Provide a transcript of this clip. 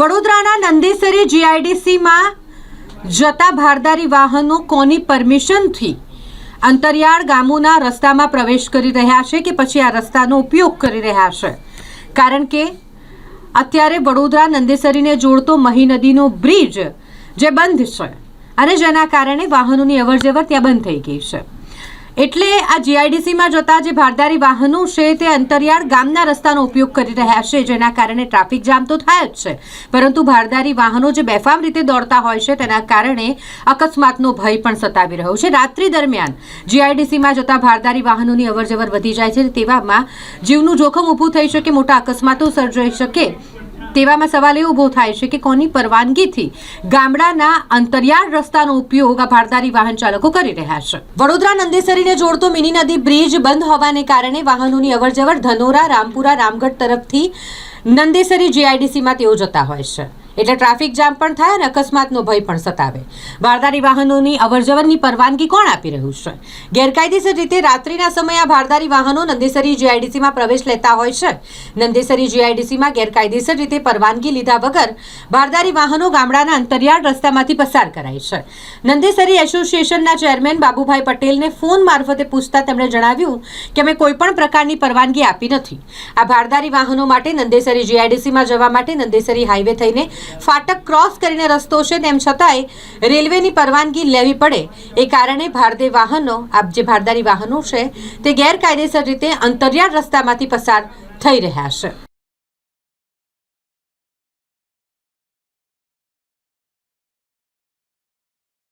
વડોદરાના નંદેસરી જીઆઈડીસીમાં જતા ભારદારી વાહનો કોની પરમિશનથી? અંતરિયાળ ગામોના રસ્તામાં પ્રવેશ કરી રહ્યા છે કે પછી આ રસ્તાનો ઉપયોગ કરી રહ્યા છે? કારણ કે અત્યારે વડોદરા નંદેસરીને જોડતો મહી નદીનો બ્રિજ જે બંધ છે અને જેના કારણે વાહનોની અવરજવર ત્યાં બંધ થઈ ગઈ છે. એટલે આ જીઆઈડીસીમાં જતા જે ભારદારી વાહનો છે તે અંતરિયાળ ગામના રસ્તાનો ઉપયોગ કરી રહ્યા છે, જેના કારણે ટ્રાફિક જામ તો થાય જ છે. પરંતુ ભારદારી વાહનો જે બેફામ રીતે દોડતા હોય છે, તેના કારણે અકસ્માતનો ભય પણ સતાવી રહ્યો છે. રાત્રિ દરમિયાન જીઆઈડીસીમાં જતા ભારદારી વાહનોની અવરજવર વધી જાય છે, તેવામાં જીવનું જોખમ ઊભું થઈ શકે, મોટા અકસ્માતો સર્જાઈ શકે તેવામાં સવાલ એ ઊભો થાય છે કે કોની પરવાનગીથી ગામડાના અંતરિયાળ રસ્તાનો ઉપયોગ આ ભારદારી વાહન ચાલકો કરી રહ્યા છે. વડોદરા નંદેસરીને જોડતો મિની નદી બ્રિજ બંધ હોવાને કારણે વાહનોની અવરજવર ધનોરા, રામપુરા, રામગઢ તરફથી નંદેસરી જીઆઈડીસીમાં તેઓ જતા હોય છે. એટલે ટ્રાફિક જામ પણ થાય અને અકસ્માતનો ભય પણ સતાવે. ભારદારી વાહનોની અવરજવરની પરવાનગી કોણ આપી રહ્યું છે? ગેરકાયદેસર રીતે રાત્રિના સમયે આ ભારદારી વાહનો નંદેસરી જીઆઈડીસીમાં પ્રવેશ લેતા હોય છે. નંદેસરી જીઆઈડીસીમાં ગેરકાયદેસર રીતે પરવાનગી લીધા વગર ભારદારી વાહનો ગામડાના અંતરિયાળ રસ્તામાંથી પસાર કરાય છે. નંદેસરી એસોસિએશનના ચેરમેન બાબુભાઈ પટેલને ફોન મારફતે પૂછતા તેમણે જણાવ્યું કે અમે કોઈપણ પ્રકારની પરવાનગી આપી નથી. આ ભારદારી વાહનો માટે નંદેસરી જીઆઈડીસીમાં જવા માટે નંદેસરી હાઈવે થઈને ફાટક ક્રોસ કરીને રસ્તો છે, તેમ છતાંય રેલવેની પરવાનગી લેવી પડે. એ કારણે ભારદે વાહનો આ જે ભારદારી વાહનો છે, તે ગેરકાયદેસર રીતે અંતરિયાળ રસ્તામાંથી પસાર થઈ રહ્યા છે.